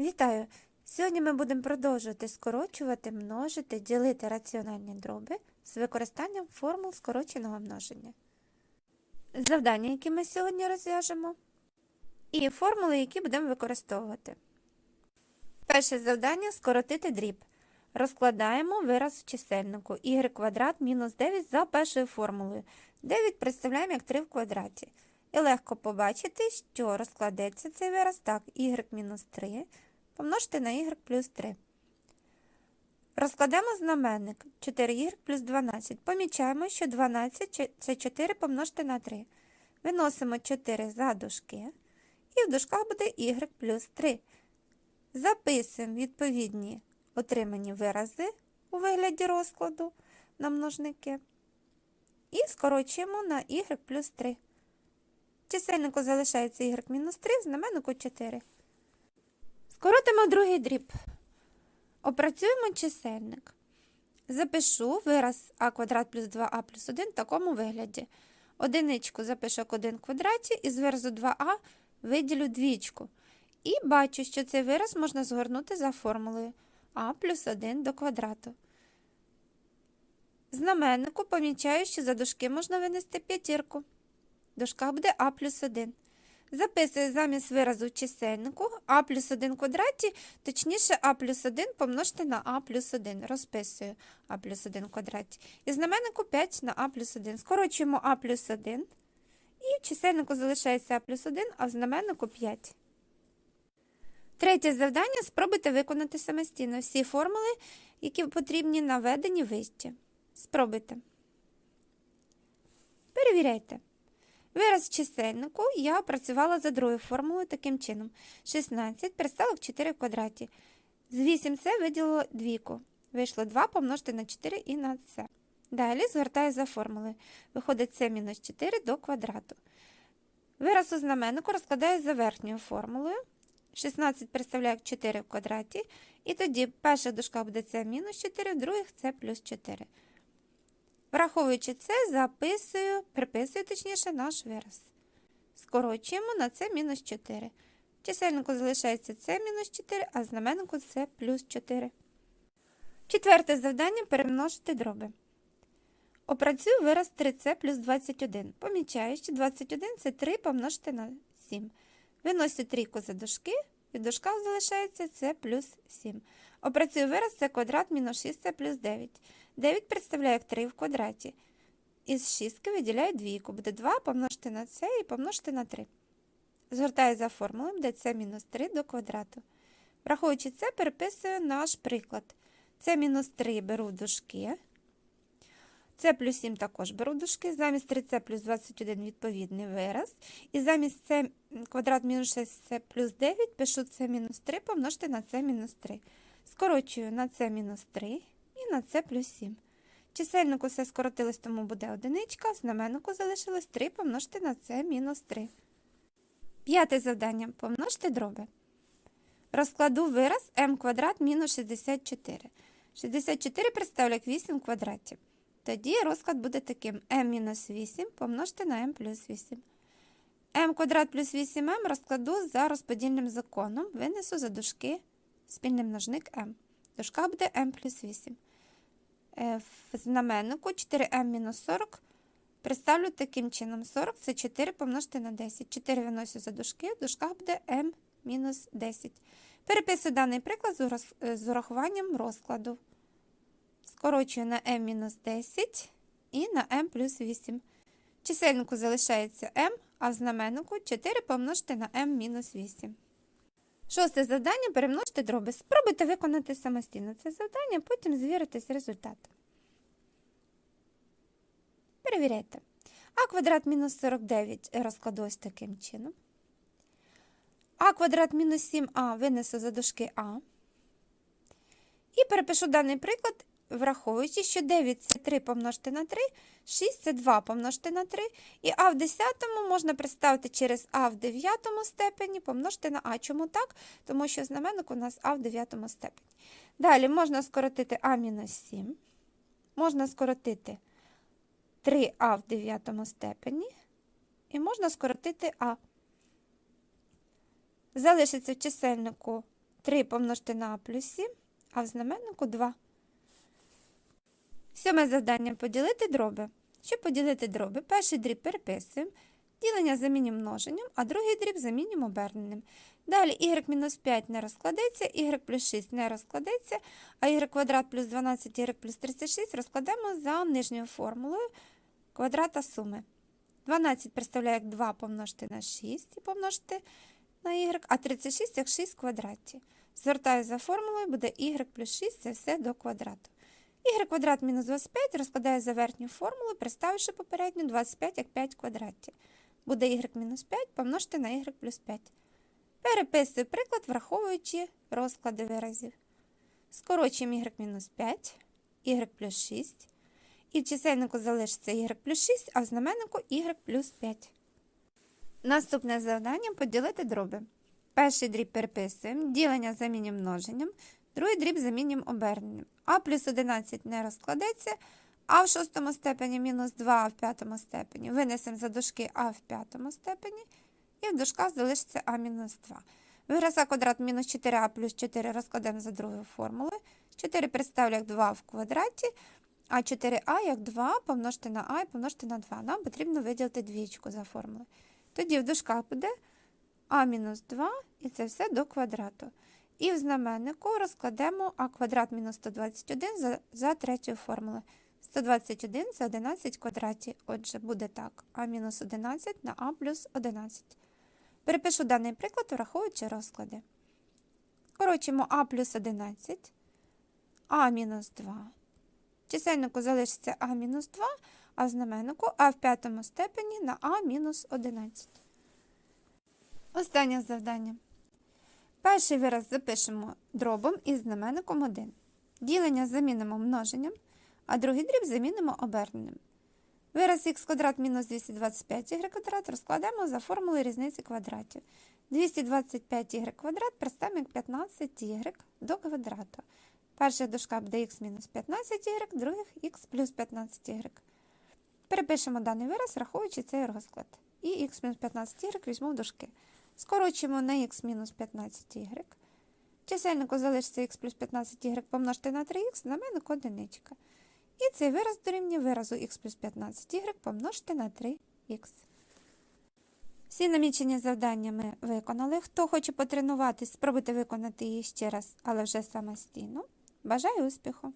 Вітаю! Сьогодні ми будемо продовжувати скорочувати, множити, ділити раціональні дроби з використанням формул скороченого множення. Завдання, які ми сьогодні розв'яжемо, і формули, які будемо використовувати. Перше завдання скоротити дріб. Розкладаємо вираз в чисельнику y квадрат мінус 9 за першою формулою. 9 представляємо як 3 в квадраті. І легко побачити, що розкладеться цей вираз так, y мінус 3 помножити на y плюс 3. Розкладемо знаменник 4y плюс 12. Помічаємо, що 12 це 4 помножити на 3. Виносимо 4 за дужки. І в дужках буде y плюс 3. Записуємо відповідні отримані вирази у вигляді розкладу на множники. І скорочуємо на y плюс 3. В чисельнику залишається y мінус 3, в знаменнику 4. Скоротимо другий дріб. Опрацюємо чисельник. Запишу вираз а квадрат плюс 2а плюс 1 в такому вигляді. Одиничку запишу як 1 в квадраті і з виразу 2а виділю двічку. І бачу, що цей вираз можна згорнути за формулою а плюс 1 до квадрату. Знаменнику помічаю, що за дужки можна винести п'ятірку. В дужках буде а плюс 1. Записую замість виразу чисельнику а плюс 1 квадраті, точніше а плюс 1 помножити на а плюс 1. Розписую а плюс 1 квадраті. І знаменнику 5 на а плюс 1. Скорочуємо а плюс 1. І в чисельнику залишається а плюс 1, а в знаменнику 5. Третє завдання спробуйте виконати самостійно всі формули, які потрібні наведені вище. Спробуйте. Перевіряйте. Вираз чисельнику я опрацювала за другою формулою таким чином. 16 представок 4 в квадраті. З 8 це виділила двійку. Вийшло 2 помножити на 4 і на це. Далі згортаю за формулою. Виходить це мінус 4 до квадрату. Вираз у знаменнику розкладаю за верхньою формулою. 16 представляю як 4 в квадраті. І тоді перша дужка буде це мінус 4, в других це плюс 4. Враховуючи це, записую, приписую, точніше, наш вираз. Скорочуємо на це мінус 4. В чисельнику залишається це мінус 4, а в знаменнику це плюс 4. Четверте завдання перемножити дроби. Опрацюю вираз 3c плюс 21. Помічаю, що 21 це 3 помножити на 7. Виносю трійку за дужки, і в дужках залишається це плюс 7. Опрацюю вираз це квадрат мінус 6 це плюс 9. 9 представляю як 3 в квадраті. Із 6 виділяю двійку. Буде 2 помножити на це і помножити на 3. Згортаю за формулою, буде це мінус 3 до квадрату. Враховуючи це, переписую наш приклад. Це мінус 3 беру дужки. Це плюс 7 також беру дужки. Замість 3c плюс 21 відповідний вираз. І замість це квадрат мінус 6 це плюс 9, пишу це мінус 3 помножити на це мінус 3. Скорочую на це мінус 3 і на це плюс 7. Чисельнику все скоротилось, тому буде одиничка, знаменнику залишилось 3 помножити на це мінус 3. П'яте завдання. Помножте дроби. Розкладу вираз m квадрат мінус 64. 64 представлю як 8 в квадраті. Тоді розклад буде таким m-8 помножити на m плюс 8. m квадрат плюс 8m розкладу за розподільним законом, винесу за дужки спільний множник m. Дужка буде m плюс 8. Е, В знаменнику 4m-40 представлю таким чином. 40 це 4 помножити на 10. 4 виносю за дужки, в дужках буде m-10. Переписую даний приклад з з урахуванням розкладу. Скорочую на m-10 і на m плюс 8. В чисельнику залишається m, а в знаменнику 4 помножити на m-8. Шосте завдання перемножити дроби. Спробуйте виконати самостійно це завдання, потім звіритись з результатом. Перевіряйте. А квадрат мінус 49 розкладу ось таким чином. А квадрат мінус 7а винесу за дужки А. І перепишу даний приклад, враховуючи, що 9 це 3 помножити на 3, 6 це 2 помножити на 3, і А в 10 можна представити через А в 9 степені помножити на А. Чому так? Тому що знаменник у нас А в 9 степені. Далі можна скоротити А мінус 7, можна скоротити 3А в 9 степені, і можна скоротити А. Залишиться в чисельнику 3 помножити на а плюс 7, а в знаменнику 2. Сьоме завдання поділити дроби. Щоб поділити дроби, перший дріб переписуємо, ділення замінюємо множенням, а другий дріб замінюємо оберненим. Далі y-5 не розкладеться, y плюс 6 не розкладеться, а y квадрат плюс 12, y плюс 36 розкладемо за нижньою формулою квадрата суми. 12 представляє як 2 помножити на 6 і помножити на y, а 36 як 6 в квадраті. Звертаю за формулою, буде y плюс 6, це все до квадрату. Y квадрат мінус 25 розкладаю за верхню формулу, приставивши попередню 25 як 5 в квадраті. Буде y мінус 5 помножити на y плюс 5. Переписую приклад, враховуючи розклади виразів. Скорочуємо y мінус 5, y плюс 6. І в чисельнику залишиться y плюс 6, а в знаменнику y плюс 5. Наступне завдання поділити дроби. Перший дріб переписуємо, ділення замінюємо множенням, другий дріб замінюємо оберненням. А плюс 11 не розкладеться, а в шостому степені мінус 2, а в п'ятому степені. Винесемо за дужки а в п'ятому степені, і в дужках залишиться а мінус 2. Вираз а квадрат мінус 4а плюс 4 розкладемо за другою формулою. 4 представлю як 2 в квадраті, а 4а як 2 помножити на а і помножити на 2. Нам потрібно виділити двічку за формулою. Тоді в дужках буде а мінус 2, і це все до квадрату. І в знаменнику розкладемо а квадрат мінус 121 за, за третьою формулою. 121 це 11 в квадраті. Отже, буде так. а мінус 11 на а плюс 11. Перепишу даний приклад, враховуючи розклади. Скорочимо а плюс 11, а мінус 2. В чисельнику залишиться а мінус 2, а в знаменнику а в п'ятому степені на а мінус 11. Останнє завдання. Перший вираз запишемо дробом із знаменником 1. Ділення замінимо множенням, а другий дріб замінимо оберненим. Вираз х квадрат мінус 225 y квадрат розкладемо за формулою різниці квадратів. 225 y квадрат представимо як 15 y до квадрату. Перша дужка буде х мінус 15 y, других х плюс 15 y. Перепишемо даний вираз, рахуючи цей розклад. І х мінус 15 y візьму в дужки. Скорочуємо на х мінус 15 y. Чисельнику залишиться х плюс 15 y помножити на 3х, знаменник одиничка. І цей вираз дорівнює виразу х плюс 15 y помножити на 3х. Всі намічені завдання ми виконали. Хто хоче потренуватись, спробуйте виконати її ще раз, але вже самостійно. Бажаю успіху!